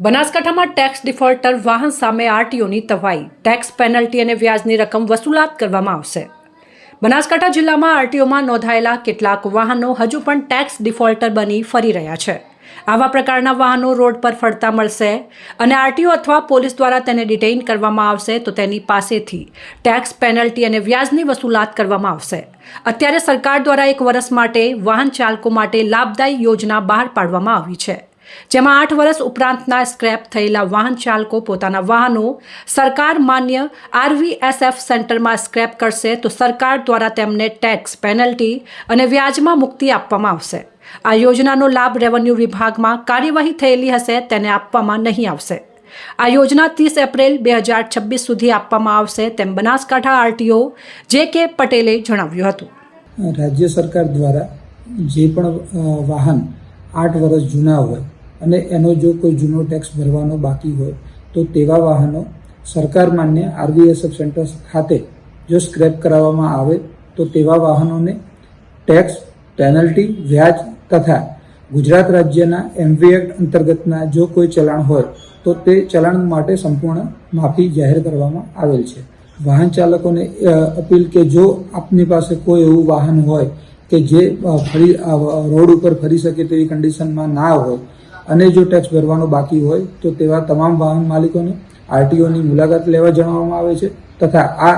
બનાસકાંઠામાં tax defaulter વાહન સામે આરટીઓની તવાઈ. ટેક્સ પેનલ્ટી અને વ્યાજની રકમ વસૂલાત કરવામાં આવશે. બનાસકાંઠા જિલ્લામાં આરટીઓમાં નોંધાયેલા કેટલાક વાહનો હજુ પણ ટેક્સ ડિફોલ્ટર બની ફરી રહ્યા છે. આવા પ્રકારના વાહનો રોડ પર ફરતા મળશે અને આરટીઓ અથવા પોલીસ દ્વારા તેને ડિટેઇન કરવામાં આવશે તો તેની પાસેથી ટેક્સ પેનલ્ટી અને વ્યાજની વસૂલાત કરવામાં આવશે. અત્યારે સરકાર દ્વારા એક વર્ષ માટે વાહન ચાલકો માટે લાભદાયી યોજના બહાર પાડવામાં આવી છે. જેમાં આઠ વર્ષ ઉપરાંતના સ્ક્રેપ થયેલા વાહન ચાલકો પોતાના વાહનો સરકાર માન્ય આરવીએસએફ સેન્ટરમાં સ્ક્રેપ કરશે તો સરકાર દ્વારા તેમને ટેક્સ પેનલ્ટી અને વ્યાજમાં મુક્તિ આપવામાં આવશે. આ યોજનાનો લાભ રેવન્યુ વિભાગમાં કાર્યવાહી થયેલી હશે તેને આપવામાં નહીં આવશે. આ યોજના ત્રીસ એપ્રિલ બે હજાર છવ્વીસ સુધી આપવામાં આવશે તેમ બનાસકાંઠા આરટીઓ જે કે પટેલે જણાવ્યું હતું. રાજ્ય સરકાર દ્વારા જે પણ વાહન આઠ વર્ષ જૂના હોય અને એનો જો કોઈ જૂનો ટેક્સ ભરવાનો બાકી હોય, તો તેવા વાહનો સરકાર માન્ય આરવીએસએફ સેન્ટર ખાતે જો સ્ક્રેપ કરાવવામાં આવે, તો તેવા વાહનોને ટેક્સ પેનલ્ટી વ્યાજ તથા ગુજરાત રાજ્યના એમવી એક્ટ અંતર્ગતના જો કોઈ ચલાણ હોય, તો તે ચલાણ માટે સંપૂર્ણ માફી જાહેર કરવામાં આવેલ છે. વાહન ચાલકોને અપીલ કે જો આપની પાસે કોઈ એવું વાહન હોય કે જે ફરી રોડ ઉપર ફરી શકે તેવી કન્ડિશનમાં ના હોય અને જો ટેક્સ ભરવાનો બાકી હોય, તો તેવા તમામ વાહન માલિકોને આરટીઓની મુલાકાત લેવા જણાવવામાં આવે છે તથા આ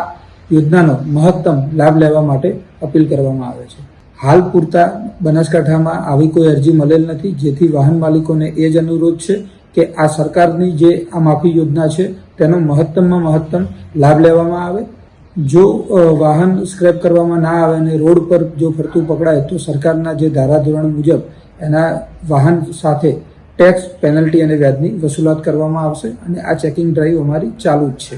યોજનાનો મહત્તમ લાભ લેવા માટે અપીલ કરવામાં આવે છે. હાલ પૂરતા બનાસકાંઠામાં આવી કોઈ અરજી મળેલ નથી, જેથી વાહન માલિકોને એ જ અનુરોધ છે કે આ સરકારની જે આ માફી યોજના છે, તેનો મહત્તમમાં મહત્તમ લાભ લેવામાં આવે. જો વાહન સ્ક્રેપ કરવામાં ના આવે અને રોડ પર જો ફરતું પકડાય, તો સરકારના જે ધારાધોરણ મુજબ એના વાહન સાથે ટેક્સ પેનલ્ટી અને વ્યાજની વસૂલાત કરવામાં આવશે અને આ ચેકિંગ ડ્રાઈવ અમારી ચાલુ જ છે.